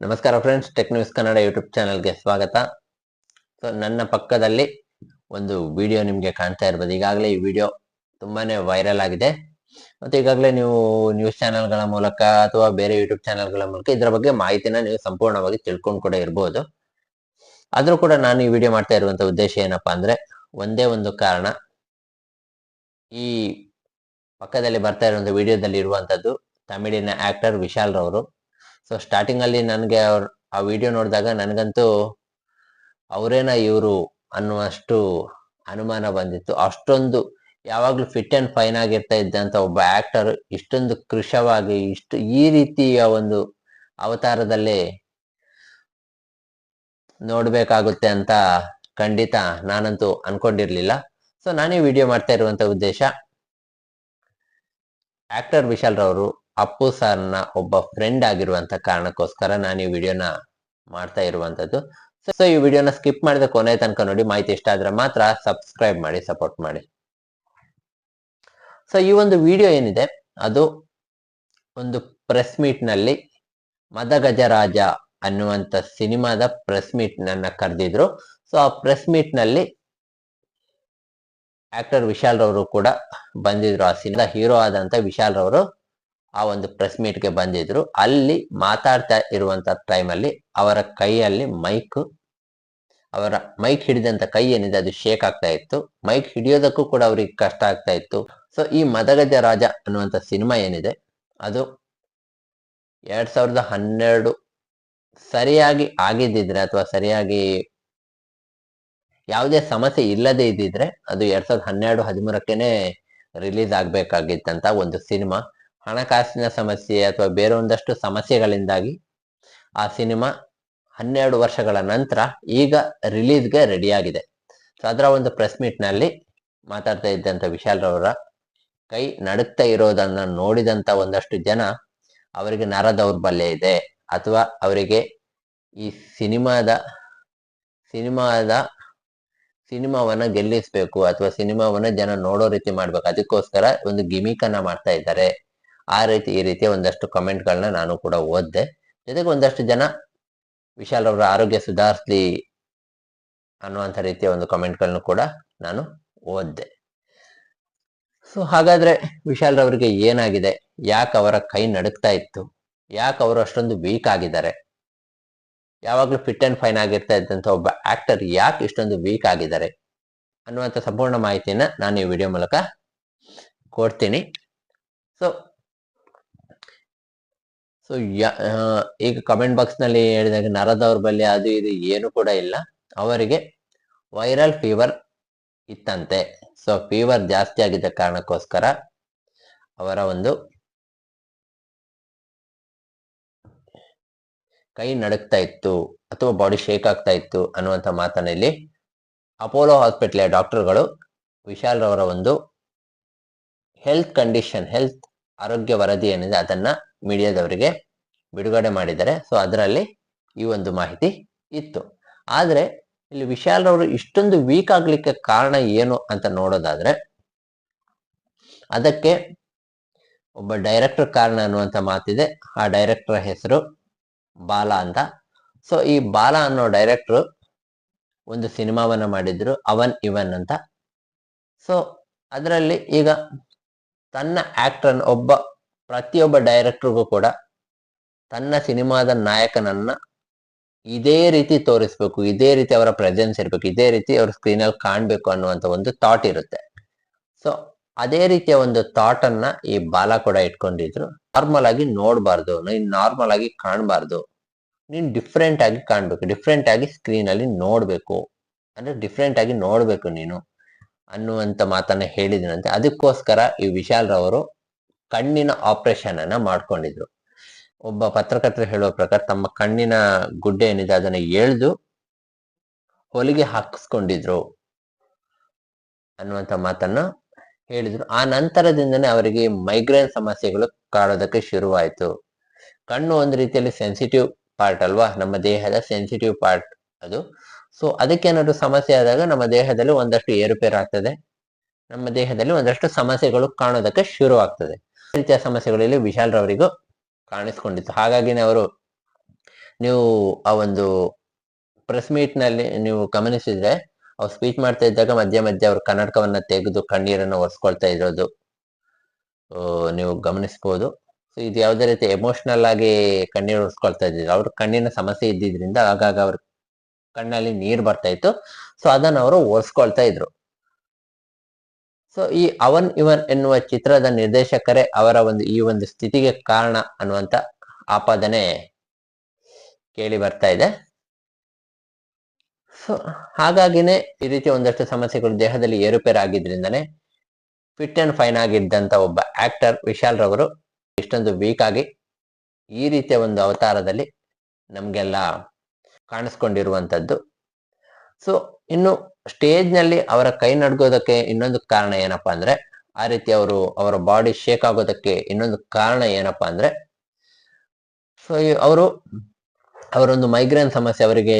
ನಮಸ್ಕಾರ friends tech news Kannada YouTube ಚಾನಲ್ಗೆ ಸ್ವಾಗತ. ಸೊ ನನ್ನ ಪಕ್ಕದಲ್ಲಿ ಒಂದು ವಿಡಿಯೋ ನಿಮಗೆ ಕಾಣ್ತಾ ಇರ್ಬೋದು. ಈಗಾಗಲೇ ಈ ವಿಡಿಯೋ ತುಂಬಾನೇ ವೈರಲ್ ಆಗಿದೆ. ಮತ್ತು ಈಗಾಗಲೇ ನೀವು ನ್ಯೂಸ್ ಚಾನೆಲ್ಗಳ ಮೂಲಕ ಅಥವಾ ಬೇರೆ ಯೂಟ್ಯೂಬ್ ಚಾನೆಲ್ಗಳ ಮೂಲಕ ಇದರ ಬಗ್ಗೆ ಮಾಹಿತಿನ ನೀವು ಸಂಪೂರ್ಣವಾಗಿ ತಿಳ್ಕೊಂಡು ಕೂಡ ಇರ್ಬೋದು. ಆದರೂ ಕೂಡ ನಾನು ಈ ವಿಡಿಯೋ ಮಾಡ್ತಾ ಇರುವಂಥ ಉದ್ದೇಶ ಏನಪ್ಪಾ ಅಂದ್ರೆ, ಒಂದೇ ಒಂದು ಕಾರಣ. ಈ ಪಕ್ಕದಲ್ಲಿ ಬರ್ತಾ ಇರುವಂತ ವಿಡಿಯೋದಲ್ಲಿ ಇರುವಂತದ್ದು ತಮಿಳಿನ ಆಕ್ಟರ್ ವಿಶಾಲ್ ರವರು. ಸೊ ಸ್ಟಾರ್ಟಿಂಗ್ ಅಲ್ಲಿ ನನಗೆ ಅವ್ರ ಆ ವಿಡಿಯೋ ನೋಡಿದಾಗ ನನಗಂತೂ ಅವರೇನ ಇವರು ಅನ್ನುವಷ್ಟು ಅನುಮಾನ ಬಂದಿತ್ತು. ಅಷ್ಟೊಂದು ಯಾವಾಗ್ಲೂ ಫಿಟ್ ಅಂಡ್ ಫೈನ್ ಆಗಿರ್ತಾ ಇದ್ದಂತ ಒಬ್ಬ ಆಕ್ಟರ್ ಇಷ್ಟೊಂದು ಕೃಶವಾಗಿ, ಇಷ್ಟು ಈ ರೀತಿಯ ಒಂದು ಅವತಾರದಲ್ಲಿ ನೋಡ್ಬೇಕಾಗುತ್ತೆ ಅಂತ ಖಂಡಿತ ನಾನಂತೂ ಅನ್ಕೊಂಡಿರ್ಲಿಲ್ಲ. ಸೊ ನಾನೇ ವಿಡಿಯೋ ಮಾಡ್ತಾ ಇರುವಂತ ಉದ್ದೇಶ. ಆಕ್ಟರ್ ವಿಶಾಲ್ ರವರು ಅಪ್ಪು ಸರ್ನ ಒಬ್ಬ ಫ್ರೆಂಡ್ ಆಗಿರುವಂತ ಕಾರಣಕ್ಕೋಸ್ಕರ ನಾನು ಈ ವಿಡಿಯೋನ ಮಾಡ್ತಾ ಇರುವಂತದ್ದು ಸೊ ಈ ವಿಡಿಯೋನ ಸ್ಕಿಪ್ ಮಾಡಿದ ಕೊನೆ ತನಕ ನೋಡಿ, ಮಾಹಿತಿ ಇಷ್ಟ ಆದ್ರೆ ಮಾತ್ರ ಸಬ್ಸ್ಕ್ರೈಬ್ ಮಾಡಿ ಸಪೋರ್ಟ್ ಮಾಡಿ. ಸೊ ಈ ಒಂದು ವಿಡಿಯೋ ಏನಿದೆ? ಅದು ಒಂದು ಪ್ರೆಸ್ ಮೀಟ್ನಲ್ಲಿ ಮದಗಜರಾಜ ಅನ್ನುವಂತ ಸಿನಿಮಾದ ಪ್ರೆಸ್ ಮೀಟ್ ನನ್ನ ಕರೆದಿದ್ರು. ಸೊ ಆ ಪ್ರೆಸ್ ಮೀಟ್ನಲ್ಲಿ ಆಕ್ಟರ್ ವಿಶಾಲ್ ರವರು ಕೂಡ ಬಂದಿದ್ರು. ಆ ಸಿನಿಮಾ ಹೀರೋ ಆದಂತ ವಿಶಾಲ್ ರವರು ಆ ಒಂದು ಪ್ರೆಸ್ ಮೀಟ್ಗೆ ಬಂದಿದ್ರು. ಅಲ್ಲಿ ಮಾತಾಡ್ತಾ ಇರುವಂತ ಟೈಮಲ್ಲಿ ಅವರ ಕೈಯಲ್ಲಿ ಮೈಕ್ ಅವರ ಮೈಕ್ ಹಿಡಿದಂತ ಕೈ ಏನಿದೆ ಅದು ಶೇಕ್ ಆಗ್ತಾ ಇತ್ತು. ಮೈಕ್ ಹಿಡಿಯೋದಕ್ಕೂ ಕೂಡ ಅವ್ರಿಗೆ ಕಷ್ಟ ಆಗ್ತಾ ಇತ್ತು. ಸೊ ಈ ಮದಗಜ ರಾಜ ಅನ್ನುವಂತ ಸಿನಿಮಾ ಏನಿದೆ, ಅದು ಎರಡ್ ಸಾವಿರದ ಹನ್ನೆರಡು ಸರಿಯಾಗಿ ಆಗಿದ್ದಿದ್ರೆ ಅಥವಾ ಸರಿಯಾಗಿ ಯಾವುದೇ ಸಮಸ್ಯೆ ಇಲ್ಲದೆ ಇದ್ದಿದ್ರೆ ಅದು ಎರಡ್ ಸಾವಿರದ ಹನ್ನೆರಡು ಹದಿಮೂರಕ್ಕೇನೆ ರಿಲೀಸ್ ಆಗ್ಬೇಕಾಗಿತ್ತಂತ ಒಂದು ಸಿನಿಮಾ ಹಣಕಾಸಿನ ಸಮಸ್ಯೆ ಅಥವಾ ಬೇರೆ ಒಂದಷ್ಟು ಸಮಸ್ಯೆಗಳಿಂದಾಗಿ ಆ ಸಿನಿಮಾ ಹನ್ನೆರಡು ವರ್ಷಗಳ ನಂತರ ಈಗ ರಿಲೀಸ್ಗೆ ರೆಡಿಯಾಗಿದೆ. ಸೊ ಅದರ ಒಂದು ಪ್ರೆಸ್ ಮೀಟ್ನಲ್ಲಿ ಮಾತಾಡ್ತಾ ಇದ್ದಂಥ ವಿಶಾಲ್ ರವರ ಕೈ ನಡುಕ್ತಾ ಇರೋದನ್ನ ನೋಡಿದಂಥ ಒಂದಷ್ಟು ಜನ ಅವರಿಗೆ ನರ ದೌರ್ಬಲ್ಯ ಇದೆ ಅಥವಾ ಅವರಿಗೆ ಈ ಸಿನಿಮಾದ ಸಿನಿಮಾದ ಸಿನಿಮಾವನ್ನ ಗೆಲ್ಲಿಸ್ಬೇಕು ಅಥವಾ ಸಿನಿಮಾವನ್ನ ಜನ ನೋಡೋ ರೀತಿ ಮಾಡ್ಬೇಕು. ಅದಕ್ಕೋಸ್ಕರ ಒಂದು ಗಿಮಿಕನ್ನು ಮಾಡ್ತಾ ಇದ್ದಾರೆ. ಆ ರೀತಿ, ಈ ರೀತಿಯ ಒಂದಷ್ಟು ಕಮೆಂಟ್ಗಳನ್ನ ನಾನು ಕೂಡ ಓದ್ದೆ. ಜೊತೆಗೆ ಒಂದಷ್ಟು ಜನ ವಿಶಾಲ್ ಅವರ ಆರೋಗ್ಯ ಸುಧಾರಿಸ್ಲಿ ಅನ್ನುವಂಥ ರೀತಿಯ ಒಂದು ಕಮೆಂಟ್ಗಳನ್ನು ಕೂಡ ನಾನು ಓದ್ದೆ. ಸೊ, ಹಾಗಾದ್ರೆ ವಿಶಾಲ್ ರವರಿಗೆ ಏನಾಗಿದೆ? ಯಾಕೆ ಅವರ ಕೈ ನಡುಕ್ತಾ ಇತ್ತು? ಯಾಕೆ ಅವರು ಅಷ್ಟೊಂದು ವೀಕ್ ಆಗಿದ್ದಾರೆ? ಯಾವಾಗಲೂ ಫಿಟ್ ಅಂಡ್ ಫೈನ್ ಆಗಿರ್ತಾ ಇದ್ದಂತ ಒಬ್ಬ ಆಕ್ಟರ್ ಯಾಕೆ ಇಷ್ಟೊಂದು ವೀಕ್ ಆಗಿದ್ದಾರೆ? ಅನ್ನುವಂಥ ಸಂಪೂರ್ಣ ಮಾಹಿತಿಯನ್ನ ನಾನು ಈ ವಿಡಿಯೋ ಮೂಲಕ ಕೊಡ್ತೀನಿ. ಸೊ ಸೊ ಈಗ ಕಮೆಂಟ್ ಬಾಕ್ಸ್ನಲ್ಲಿ ಹೇಳಿದಾಗ ನರ ದೌರ್ಬಲ್ಯ ಅದು ಇದು ಏನು ಕೂಡ ಇಲ್ಲ. ಅವರಿಗೆ ವೈರಲ್ ಫೀವರ್ ಇತ್ತಂತೆ. ಸೊ ಫೀವರ್ ಜಾಸ್ತಿ ಆಗಿದ್ದ ಕಾರಣಕ್ಕೋಸ್ಕರ ಅವರ ಒಂದು ಕೈ ನಡುಕ್ತಾ ಇತ್ತು ಅಥವಾ ಬಾಡಿ ಶೇಕ್ ಆಗ್ತಾ ಇತ್ತು ಅನ್ನುವಂಥ ಮಾತನಲ್ಲಿ ಅಪೋಲೋ ಹಾಸ್ಪಿಟಲ್ ಡಾಕ್ಟರ್ಗಳು ವಿಶಾಲ್ ರವರ ಒಂದು ಹೆಲ್ತ್ ಕಂಡೀಷನ್ ಹೆಲ್ತ್ ಆರೋಗ್ಯ ವರದಿ ಏನಿದೆ ಅದನ್ನ ಮೀಡಿಯಾದವರಿಗೆ ಬಿಡುಗಡೆ ಮಾಡಿದ್ದಾರೆ. ಸೊ ಅದರಲ್ಲಿ ಈ ಒಂದು ಮಾಹಿತಿ ಇತ್ತು. ಆದ್ರೆ, ಇಲ್ಲಿ ವಿಶಾಲ್ ರವರು ಇಷ್ಟೊಂದು ವೀಕ್ ಆಗ್ಲಿಕ್ಕೆ ಕಾರಣ ಏನು ಅಂತ ನೋಡೋದಾದ್ರೆ, ಅದಕ್ಕೆ ಒಬ್ಬ ಡೈರೆಕ್ಟರ್ ಕಾರಣ ಅನ್ನುವಂತ ಮಾತಿದೆ. ಆ ಡೈರೆಕ್ಟರ್ ಹೆಸರು ಬಾಲ ಅಂತ. ಸೊ ಈ ಬಾಲ ಅನ್ನೋ ಡೈರೆಕ್ಟರ್ ಒಂದು ಸಿನಿಮಾವನ್ನ ಮಾಡಿದ್ರು, ಅವನ್ ಇವನ್ ಅಂತ. ಸೊ ಅದರಲ್ಲಿ ಈಗ ತನ್ನ ಆಕ್ಟರ್ ಒಬ್ಬ, ಪ್ರತಿಯೊಬ್ಬ ಡೈರೆಕ್ಟರ್ಗೂ ಕೂಡ ತನ್ನ ಸಿನಿಮಾದ ನಾಯಕನನ್ನ ಇದೇ ರೀತಿ ತೋರಿಸ್ಬೇಕು, ಇದೇ ರೀತಿ ಅವರ ಪ್ರೆಸೆನ್ಸ್ ಇರಬೇಕು, ಇದೇ ರೀತಿ ಅವ್ರ ಸ್ಕ್ರೀನ್ ಅಲ್ಲಿ ಅನ್ನುವಂಥ ಒಂದು ಥಾಟ್ ಇರುತ್ತೆ. ಸೊ ಅದೇ ರೀತಿಯ ಒಂದು ಥಾಟ್ ಅನ್ನ ಈ ಬಾಲ ಕೂಡ ಇಟ್ಕೊಂಡಿದ್ರು. ನಾರ್ಮಲ್ ಆಗಿ ನೋಡ್ಬಾರ್ದು ನೀನ್ ನಾರ್ಮಲ್ ಆಗಿ ಕಾಣ್ಬಾರ್ದು. ನೀನ್ ಡಿಫ್ರೆಂಟ್ ಆಗಿ ಕಾಣಬೇಕು ಡಿಫ್ರೆಂಟ್ ಆಗಿ ಸ್ಕ್ರೀನ್ ಅಲ್ಲಿ ನೋಡ್ಬೇಕು. ಅಂದ್ರೆ ಡಿಫ್ರೆಂಟ್ ಆಗಿ ನೋಡ್ಬೇಕು ನೀನು. ಅನ್ನುವಂತ ಮಾತನ್ನ ಹೇಳಿದನಂತೆ. ಅದಕ್ಕೋಸ್ಕರ ಈ ವಿಶಾಲ್ ರವರು ಕಣ್ಣಿನ ಆಪರೇಷನ್ ಅನ್ನ ಮಾಡ್ಕೊಂಡಿದ್ರು. ಒಬ್ಬ ಪತ್ರಕರ್ತರು ಹೇಳುವ ಪ್ರಕಾರ ತಮ್ಮ ಕಣ್ಣಿನ ಗುಡ್ಡೆ ಏನಿದೆ ಅದನ್ನ ಎಳ್ದು ಹೊಲಿಗೆ ಹಾಕಿಸ್ಕೊಂಡಿದ್ರು ಅನ್ನುವಂತ ಮಾತನ್ನ ಹೇಳಿದ್ರು. ಆ ನಂತರದಿಂದನೇ ಅವರಿಗೆ ಮೈಗ್ರೇನ್ ಸಮಸ್ಯೆಗಳು ಕಾಡೋದಕ್ಕೆ ಶುರುವಾಯಿತು. ಕಣ್ಣು ಒಂದು ರೀತಿಯಲ್ಲಿ ಸೆನ್ಸಿಟಿವ್ ಪಾರ್ಟ್ ಅಲ್ವಾ? ನಮ್ಮ ದೇಹದ ಸೆನ್ಸಿಟಿವ್ ಪಾರ್ಟ್ ಅದು. ಸೊ ಅದಕ್ಕೇನಾದ್ರು ಸಮಸ್ಯೆ ಆದಾಗ ನಮ್ಮ ದೇಹದಲ್ಲಿ ಒಂದಷ್ಟು ಏರುಪೇರು ಆಗ್ತದೆ ನಮ್ಮ ದೇಹದಲ್ಲಿ ಒಂದಷ್ಟು ಸಮಸ್ಯೆಗಳು ಕಾಣೋದಕ್ಕೆ ಶುರು ಆಗ್ತದೆ ರೀತಿಯ ಸಮಸ್ಯೆಗಳಲ್ಲಿ ವಿಶಾಲ್ ರವರಿಗೂ ಕಾಣಿಸ್ಕೊಂಡಿತ್ತು. ಹಾಗಾಗಿನೇ ಅವರು ನೀವು ಆ ಒಂದು ಪ್ರೆಸ್ ಮೀಟ್ನಲ್ಲಿ ನೀವು ಗಮನಿಸಿದ್ರೆ ಅವ್ರು ಸ್ಪೀಚ್ ಮಾಡ್ತಾ ಇದ್ದಾಗ ಮಧ್ಯ ಮಧ್ಯೆ ಅವ್ರ ಕನ್ನಡಕವನ್ನ ತೆಗೆದು ಕಣ್ಣೀರನ್ನು ಒರೆಸ್ಕೊಳ್ತಾ ಇರೋದು ನೀವು ಗಮನಿಸ್ಬೋದು. ಸೊ ಇದು ಯಾವುದೇ ರೀತಿ ಎಮೋಷನಲ್ ಆಗಿ ಕಣ್ಣೀರು ಒರೆಸ್ಕೊಳ್ತಾ ಇದ್ದಿದ್ರು ಅವ್ರ ಕಣ್ಣಿನ ಸಮಸ್ಯೆ ಇದ್ದಿದ್ರಿಂದ ಆಗಾಗ ಅವ್ರ ಕಣ್ಣಲ್ಲಿ ನೀರು ಬರ್ತಾ ಇತ್ತು. ಸೊ ಅದನ್ನ ಅವರು ಒರೆಸ್ಕೊಳ್ತಾ ಇದ್ರು. ಸೊ ಈ ಅವನ್ ಇವನ್ ಎನ್ನುವ ಚಿತ್ರದ ನಿರ್ದೇಶಕರೇ ಅವರ ಒಂದು ಈ ಒಂದು ಸ್ಥಿತಿಗೆ ಕಾರಣ ಅನ್ನುವಂತ ಆಪಾದನೆ ಕೇಳಿ ಬರ್ತಾ ಇದೆ. ಸೊ ಹಾಗಾಗಿನೇ ಈ ರೀತಿ ಒಂದಷ್ಟು ಸಮಸ್ಯೆಗಳು ದೇಹದಲ್ಲಿ ಏರುಪೇರಾಗಿದ್ರಿಂದನೇ ಫಿಟ್ ಅಂಡ್ ಫೈನ್ ಆಗಿದ್ದಂತ ಒಬ್ಬ ಆಕ್ಟರ್ ವಿಶಾಲ್ ರವರು ಇಷ್ಟೊಂದು ವೀಕ್ ಆಗಿ ಈ ರೀತಿಯ ಒಂದು ಅವತಾರದಲ್ಲಿ ನಮ್ಗೆಲ್ಲ ಕಾಣಿಸ್ಕೊಂಡಿರುವಂತದ್ದು ಸೊ ಇನ್ನು ಸ್ಟೇಜ್ನಲ್ಲಿ ಅವರ ಕೈ ನಡ್ಗೋದಕ್ಕೆ ಇನ್ನೊಂದು ಕಾರಣ ಏನಪ್ಪಾ ಅಂದ್ರೆ, ಆ ರೀತಿ ಅವರು, ಅವರ ಬಾಡಿ ಶೇಕ್ ಆಗೋದಕ್ಕೆ ಇನ್ನೊಂದು ಕಾರಣ ಏನಪ್ಪಾ ಅಂದ್ರೆ ಸೊ ಅವರು, ಅವರೊಂದು ಮೈಗ್ರೇನ್ ಸಮಸ್ಯೆ, ಅವರಿಗೆ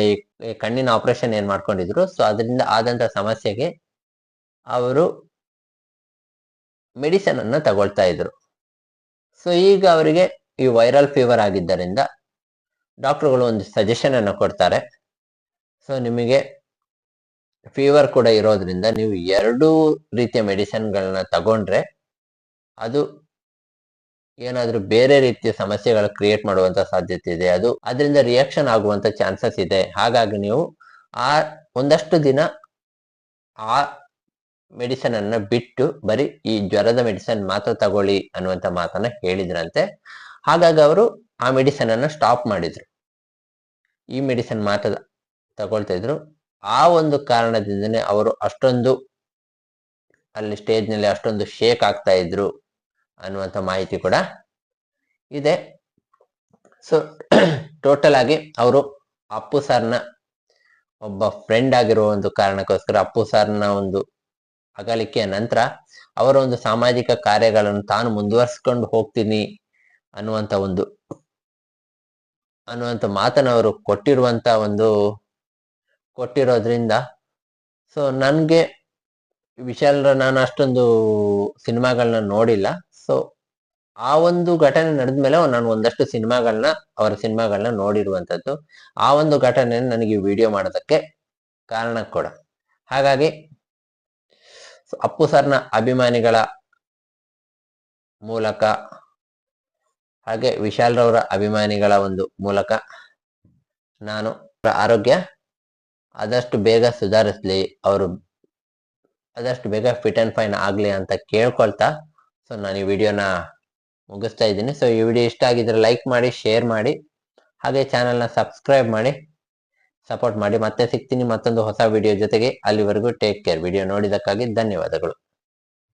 ಕಣ್ಣಿನ ಆಪರೇಷನ್ ಏನ್ ಮಾಡ್ಕೊಂಡಿದ್ರು ಸೊ ಅದರಿಂದ ಆದಂತ ಸಮಸ್ಯೆಗೆ ಅವರು ಮೆಡಿಸನ್ ಅನ್ನ ತಗೊಳ್ತಾ ಇದ್ರು. ಸೊ ಈಗ ಅವರಿಗೆ ಈ ವೈರಲ್ ಫೀವರ್ ಆಗಿದ್ದರಿಂದ ಡಾಕ್ಟರ್ಗಳು ಒಂದು ಸಜೆಷನ್ ಅನ್ನು ಕೊಡ್ತಾರೆ. ಸೊ ನಿಮಗೆ ಫೀವರ್ ಕೂಡ ಇರೋದ್ರಿಂದ ನೀವು ಎರಡೂ ರೀತಿಯ ಮೆಡಿಸನ್ಗಳನ್ನ ತಗೊಂಡ್ರೆ ಅದು ಏನಾದರೂ ಬೇರೆ ರೀತಿಯ ಸಮಸ್ಯೆಗಳು ಕ್ರಿಯೇಟ್ ಮಾಡುವಂತ ಸಾಧ್ಯತೆ ಇದೆ. ಅದು ಅದರಿಂದ ರಿಯಾಕ್ಷನ್ ಆಗುವಂತ ಚಾನ್ಸಸ್ ಇದೆ. ಹಾಗಾಗಿ ನೀವು ಆ ಒಂದಷ್ಟು ದಿನ ಆ ಮೆಡಿಸನ್ ಅನ್ನ ಬಿಟ್ಟು ಬರೀ ಈ ಜ್ವರದ ಮೆಡಿಸನ್ ಮಾತ್ರ ತಗೊಳ್ಳಿ ಅನ್ನುವಂತ ಮಾತನ್ನ ಹೇಳಿದ್ರಂತೆ. ಹಾಗಾಗಿ ಅವರು ಆ ಮೆಡಿಸನ್ ಅನ್ನ ಸ್ಟಾಪ್ ಮಾಡಿದ್ರು. ಈ ಮೆಡಿಸಿನ್ ಮಾತ್ರ ತಗೊಳ್ತಾ ಇದ್ರು. ಆ ಒಂದು ಕಾರಣದಿಂದನೇ ಅವರು ಅಷ್ಟೊಂದು ಅಲ್ಲಿ ಸ್ಟೇಜ್ನಲ್ಲಿ ಅಷ್ಟೊಂದು ಶೇಕ್ ಆಗ್ತಾ ಇದ್ರು ಅನ್ನುವಂತ ಮಾಹಿತಿ ಕೂಡ ಇದೆ. ಸೊ ಟೋಟಲ್ ಆಗಿ ಅವರು ಅಪ್ಪು ಸರ್ನ ಒಬ್ಬ ಫ್ರೆಂಡ್ ಆಗಿರುವ ಒಂದು ಕಾರಣಕ್ಕೋಸ್ಕರ ಅಪ್ಪು ಸರ್ನ ಒಂದು ಅಗಲಿಕೆಯ ನಂತರ ಅವರ ಒಂದು ಸಾಮಾಜಿಕ ಕಾರ್ಯಗಳನ್ನು ತಾನು ಮುಂದುವರಿಸ್ಕೊಂಡು ಹೋಗ್ತೀನಿ ಅನ್ನುವಂತ ಒಂದು ಅನ್ನುವಂತ ಮಾತನ್ನ ಅವರು ಕೊಟ್ಟಿರುವಂತ ಒಂದು ಕೊಟ್ಟಿರೋದ್ರಿಂದ ಸೊ ನನ್ಗೆ ವಿಶಾಲ್ ನಾನು ಅಷ್ಟೊಂದು ಸಿನಿಮಾಗಳನ್ನ ನೋಡಿಲ್ಲ. ಸೊ ಆ ಒಂದು ಘಟನೆ ನಡೆದ್ಮೇಲೆ ನಾನು ಒಂದಷ್ಟು ಸಿನಿಮಾಗಳನ್ನ ಅವರ ಸಿನಿಮಾಗಳನ್ನ ನೋಡಿರುವಂಥದ್ದು ಆ ಒಂದು ಘಟನೆ ನನಗೆ ವಿಡಿಯೋ ಮಾಡೋದಕ್ಕೆ ಕಾರಣ ಕೂಡ. ಹಾಗಾಗಿ ಅಪ್ಪು ಸರ್ನ ಅಭಿಮಾನಿಗಳ ಮೂಲಕ ಹಾಗೆ ವಿಶಾಲ್ ರವರ ಅಭಿಮಾನಿಗಳ ಒಂದು ಮೂಲಕ ನಾನು ಆರೋಗ್ಯ ಆದಷ್ಟು ಬೇಗ ಸುಧಾರಿಸ್ಲಿ, ಅವರು ಆದಷ್ಟು ಬೇಗ ಫಿಟ್ ಅಂಡ್ ಫೈನ್ ಆಗಲಿ ಅಂತ ಕೇಳ್ಕೊಳ್ತಾ ಸೊ ನಾನು ಈ ವಿಡಿಯೋನ ಮುಗಿಸ್ತಾ ಇದ್ದೀನಿ. ಸೊ ಈ ವಿಡಿಯೋ ಇಷ್ಟ ಆಗಿದ್ರೆ ಲೈಕ್ ಮಾಡಿ ಶೇರ್ ಮಾಡಿ, ಹಾಗೆ ಚಾನೆಲ್ನ ಸಬ್ಸ್ಕ್ರೈಬ್ ಮಾಡಿ ಸಪೋರ್ಟ್ ಮಾಡಿ. ಮತ್ತೆ ಸಿಗ್ತೀನಿ ಮತ್ತೊಂದು ಹೊಸ ವಿಡಿಯೋ ಜೊತೆಗೆ. ಅಲ್ಲಿವರೆಗೂ ಟೇಕ್ ಕೇರ್ ವಿಡಿಯೋ ನೋಡಿದ್ದಕ್ಕಾಗಿ ಧನ್ಯವಾದಗಳು.